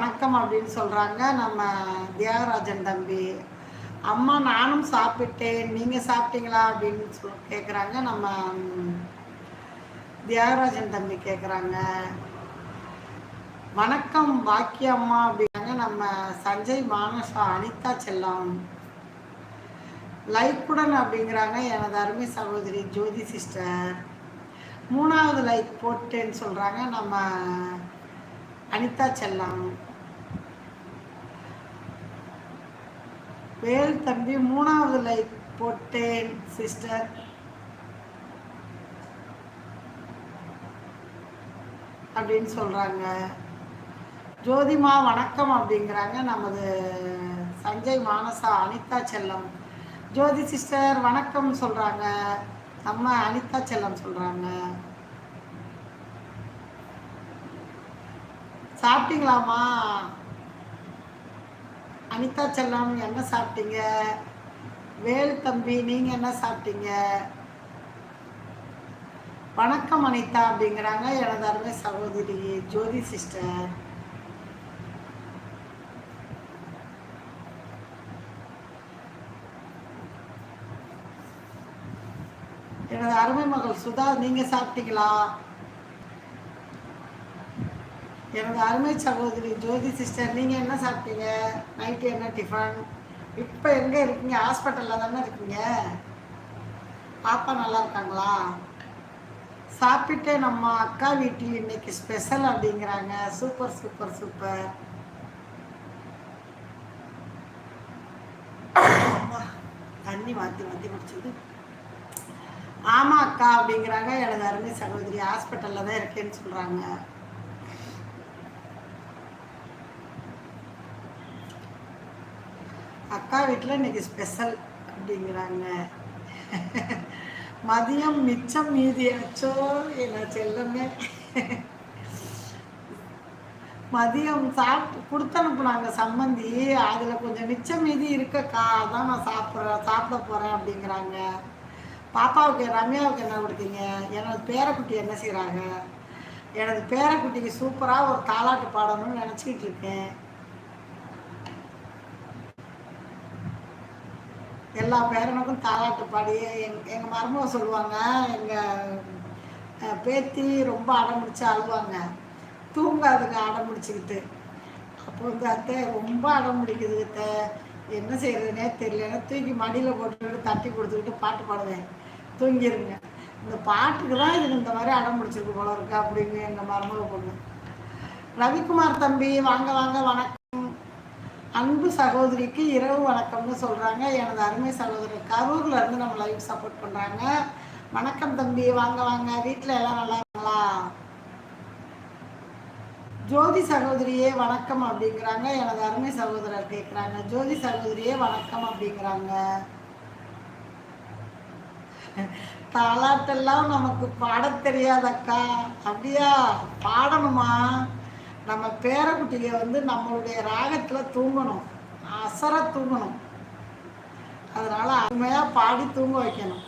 வணக்கம் அப்படின்னு சொல்கிறாங்க நம்ம தியாகராஜன் தம்பி. அம்மா நானும் சாப்பிட்டேன். நீங்கள் சாப்பிட்டீங்களா அப்படின்னு சொல் கேட்குறாங்க நம்ம தியாகராஜன் தம்பி கேட்குறாங்க வணக்கம் பாக்கியம்மா அப்படின்னாங்க. நம்ம சஞ்சய் மானசா அனிதா செல்லம். லைக்குடன் அப்படிங்கிறாங்க. எனது அருமை சகோதரி ஜோதி சிஸ்டர். மூணாவது லைக் போட்டேன்னு சொல்கிறாங்க நம்ம அனிதா செல்லம். வேல் தம்பி மூணாவது லைக் போட்டேன் சிஸ்டர். அப்படின்னு சொல்கிறாங்க ஜோதிமா வணக்கம் அப்படிங்கிறாங்க. நமது சஞ்சய் மானசா அனிதா செல்லம். ஜோதி சிஸ்டர் வணக்கம் சொல்கிறாங்க நம்ம அனிதா செல்லம் சொல்கிறாங்க சாப்பிட்டீங்களாமா அனிதா செல்லம் என்ன சாப்பிட்டீங்க? வேல் தம்பி நீங்கள் என்ன சாப்பிட்டீங்க? வணக்கம் அனிதா அப்படிங்கிறாங்க. எனது அருமை சகோதரி ஜோதி சிஸ்டர். எனது அருமை மகள் சுதா நீங்கள் சாப்பிட்டீங்களா? எனது அருமை சகோதரி ஜோதி சிஸ்டர் நீங்கள் என்ன சாப்பிட்டீங்க? நைட்டு என்ன டிஃபன் இப்போ எங்கே இருக்கீங்க? ஹாஸ்பிட்டலில் தானே இருக்கீங்க? பாப்பா நல்லா இருக்காங்களா? சாப்பிட்டு நம்ம அக்கா வீட்டில் இன்னைக்கு ஸ்பெஷல் அப்படிங்கிறாங்க. சூப்பர் சூப்பர் சூப்பர் தண்ணி மாற்றி மாற்றி குடிச்சது. ஆமாம் அக்கா அப்படிங்கிறாங்க. எனது அருமை சகோதரி ஹாஸ்பிட்டலில் தான் இருக்கேன்னு சொல்கிறாங்க அக்கா வீட்டில் இன்னைக்கு ஸ்பெஷல் அப்படிங்கிறாங்க. மதியம் மிச்சம் மீதி. அச்சோ என்ன செல்லமே. மதியம் சாப்பிட்டு கொடுத்து அனுப்புனாங்க சம்மந்தி. அதில் கொஞ்சம் மிச்சம் மீதி இருக்கக்கா அதான் நான் சாப்பிட்றேன் சாப்பிட போகிறேன் அப்படிங்கிறாங்க. பாப்பாவுக்கு ரம்யாவுக்கு என்ன கொடுத்தீங்க? எனது பேரக்குட்டி என்ன செய்கிறாங்க எனது பேரக்குட்டிக்கு சூப்பராக ஒரு தாலாட்டு பாடணும்னு நினச்சிக்கிட்டு இருக்கேன். எல்லா பேரனுக்கும் தாலாட்டு பாடி எங் எங்கள் மருமக சொல்லுவாங்க எங்கள் பேத்தி ரொம்ப அடம் பிடிச்சி அழுவாங்க. தூங்காதுங்க அடம் பிடிச்சிக்கிட்டு. அப்போ வந்து அத்தை ரொம்ப அடம் பிடிக்குது அத்தை. என்ன செய்யறதுனே தெரியலன்னா தூக்கி மடியில் போட்டுக்கிட்டு தட்டி கொடுத்துக்கிட்டு பாட்டு பாடுவேன். தூங்கிடுங்க இந்த பாட்டுக்கு தான் இது இந்த மாதிரி அடம் பிடிச்சிருக்கு போல இருக்கு அப்படின்னு எங்கள் மருமக பொண்ணு. ரவிக்குமார் தம்பி வாங்க வாங்க வணக்கம். அன்பு சகோதரிக்கு இரவு வணக்கம்னு சொல்கிறாங்க எனது அருமை சகோதரர் கரூரில் இருந்து நம்ம லைவ் சப்போர்ட் பண்ணுறாங்க வணக்கம் தம்பி. வாங்க வாங்க. வீட்டில் எல்லாம் நல்லா இருங்களா ஜோதி சகோதரியே வணக்கம் அப்படிங்கிறாங்க. எனது அருமை சகோதரர் கேட்குறாங்க ஜோதி சகோதரியே வணக்கம் அப்படிங்கிறாங்க. தாலாட்டெல்லாம் நமக்கு பாட தெரியாதக்கா. அப்படியா? பாடணுமா? நம்ம பேரக்குட்டியை வந்து நம்மளுடைய ராகத்தில் தூங்கணும். அசர தூங்கணும். அதனால் அருமையாக பாடி தூங்க வைக்கணும்.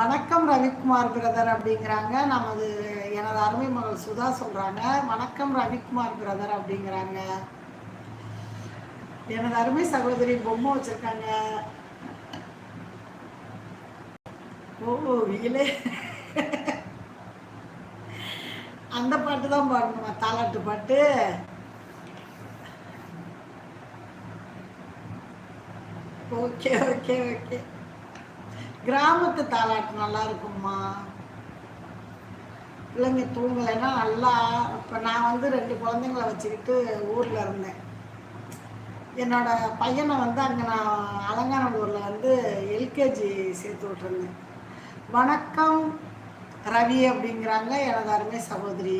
வணக்கம் ரவிக்குமார் பிரதர் அப்படிங்கிறாங்க. நமது எனது அருமை மகள் சுதா சொல்கிறாங்க வணக்கம் ரவிக்குமார் பிரதர் அப்படிங்கிறாங்க. எனது அருமை சகோதரி பொம்மை வச்சுருக்காங்க. ஓ இலே பாட்டு தான் பாடணுமா? தாலாட்டு பாட்டு. Okay okay okay. கிராமத்து தாலாட்டு நல்லா இருக்கும்மா. பிள்ளைங்க தூங்கலைன்னா நல்லா இப்போ நான் வந்து ரெண்டு குழந்தைங்கள வச்சுக்கிட்டு ஊரில் இருந்தேன். என்னோட பையனை வந்து அங்கே நான் அலங்காநல்லூரில் வந்து எல்கேஜி சேர்த்து விட்டுருந்தேன். வணக்கம் ரவி அப்படிங்கிறாங்க எனது அருமை சகோதரி.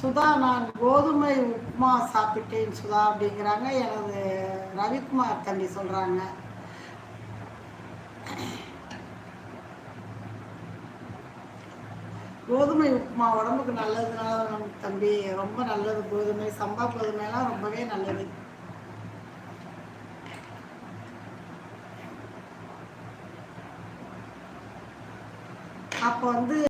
சுதா நான் கோதுமை உப்புமா சாப்பிட்டேன் சுதா அப்படிங்கிறாங்க. எனது ரவிக்குமார் தம்பி சொல்கிறாங்க கோதுமை உப்புமா உடம்புக்கு நல்லதுனால தம்பி ரொம்ப நல்லது. கோதுமை சம்பா கோதுமைலாம் ரொம்பவே நல்லது. அப்போ வந்து